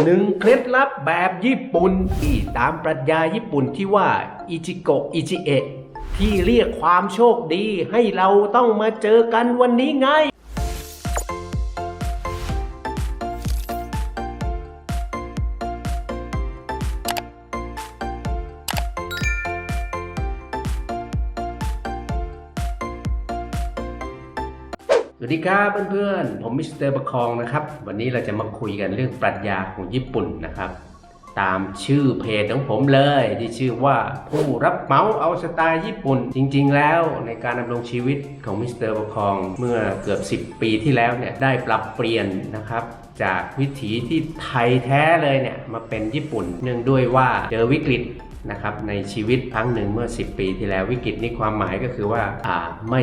หนึ่งเคล็ดลับแบบญี่ปุ่นที่ตามปรัชญาญี่ปุ่นที่ว่าอิจิโกะอิจิเอะที่เรียกความโชคดีให้เราต้องมาเจอกันวันนี้ไง สวัสดีครับเพื่อนๆ ผมมิสเตอร์ประคองนะครับ วันนี้เราจะมาคุยกันเรื่องปรัชญาของญี่ปุ่นนะครับ ตามชื่อเพจของผมเลยที่ชื่อว่าผู้รับเมาเอาสไตล์ญี่ปุ่น จริงๆแล้วในการดำรงชีวิตของมิสเตอร์ประคองเมื่อเกือบ 10 ปีที่แล้วเนี่ยได้ปรับเปลี่ยนนะครับจากวิถีที่ไทยแท้เลยเนี่ยมาเป็นญี่ปุ่น เนื่องด้วยว่าเจอวิกฤตนะครับในชีวิตครั้งหนึ่งเมื่อ 10 ปีที่แล้ววิกฤตนี่ความหมายก็คือว่าอ่าไม่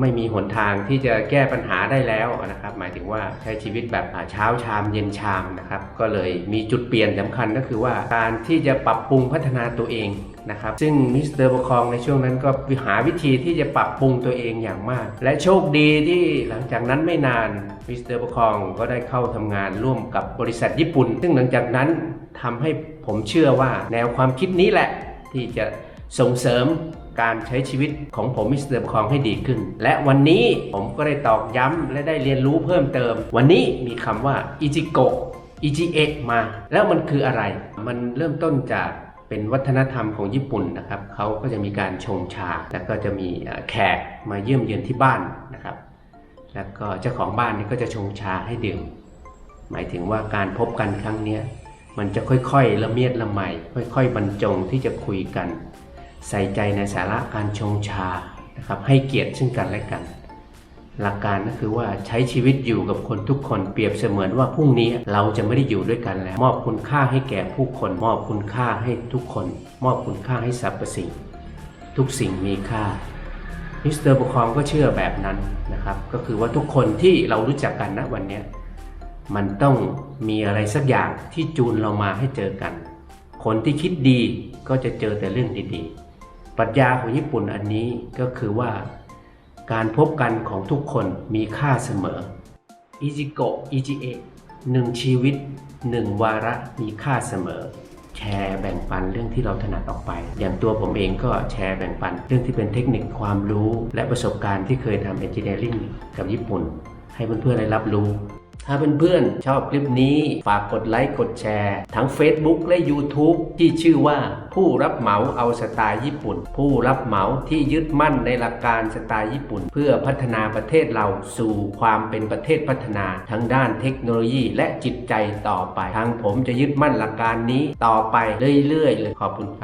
ไม่มีหนทางที่จะแก้ปัญหาได้แล้วนะครับหมายถึงว่าใช้ชีวิตแบบเช้าชามเย็นชามนะครับก็เลยมีจุดเปลี่ยนสำคัญก็คือว่าการที่จะปรับปรุงพัฒนาตัวเอง นะครับ ซึ่งมิสเตอร์ประคองในช่วงนั้นก็หาวิธีที่จะปรับปรุงตัวเองอย่างมาก และโชคดีที่หลังจากนั้นไม่นานมิสเตอร์ประคองก็ได้เข้าทำงานร่วมกับบริษัทญี่ปุ่น ซึ่งหลังจากนั้นทำให้ผมเชื่อว่าแนวความคิดนี้แหละที่จะส่งเสริมการใช้ชีวิตของผมมิสเตอร์คองให้ดีขึ้น และวันนี้ผมก็ได้ตอกย้ำและได้เรียนรู้เพิ่มเติม วันนี้มีคำว่าอิจิโกะอิจิเอะมา แล้วมันคืออะไร มันเริ่มต้นจาก เป็นวัฒนธรรมของญี่ปุ่นนะครับเขาก็จะมีการชงชา แล้วก็จะมีแขกมาเยี่ยมเยือนที่บ้านนะครับ แล้วก็เจ้าของบ้านนี่ก็จะชงชาให้ดื่ม หมายถึงว่าการพบกันครั้งนี้มันจะค่อยๆละเมียดละไมค่อย ๆ บรรจงที่จะคุยกัน ใส่ใจในสาระการชงชานะครับให้เกียรติซึ่งกันและกัน หลักการก็คือว่าใช้ชีวิตอยู่กับคนทุกคนเปรียบเสมือนว่าพรุ่งนี้เราจะไม่ได้อยู่ด้วยกันแล้ว มอบคุณค่าให้แก่ผู้คน มอบคุณค่าให้ทุกคน มอบคุณค่าให้สรรพสิ่ง ทุกสิ่งมีค่ามิสเตอร์ปกครองก็เชื่อแบบนั้นนะครับ ก็คือว่าทุกคนที่เรารู้จักกันณวันนี้มันต้องมีอะไรสักอย่างที่จูนเรามาให้เจอกัน คนที่คิดดีก็จะเจอแต่เรื่องดีๆ ปรัชญาของญี่ปุ่นอันนี้ก็คือว่า การพบกันของทุกคนมีค่าเสมออิจิโกะอิจิเอะหนึ่งชีวิตหนึ่งวาระมีค่าเสมอ แชร์แบ่งปันเรื่องที่เราถนัดออกไป อย่างตัวผมเองก็แชร์แบ่งปันเรื่องที่เป็นเทคนิคความรู้ และประสบการณ์ที่เคยทำเอนจิเนียริ่งกับญี่ปุ่น ให้เพื่อนๆได้รับรู้ ถ้าเพื่อนๆ ชอบคลิปนี้ ฝากกดไลค์กดแชร์ ทั้ง Facebook และ YouTube ที่ชื่อว่าผู้รับเหมาเอาสไตล์ญี่ปุ่น ผู้รับเหมาที่ยึดมั่นในหลักการสไตล์ญี่ปุ่น เพื่อพัฒนาประเทศเราสู่ความเป็นประเทศพัฒนาทั้งด้านเทคโนโลยีและจิตใจต่อไปทางผมจะยึดมั่นหลักการนี้ต่อไปเรื่อยๆเลยขอบคุณครับ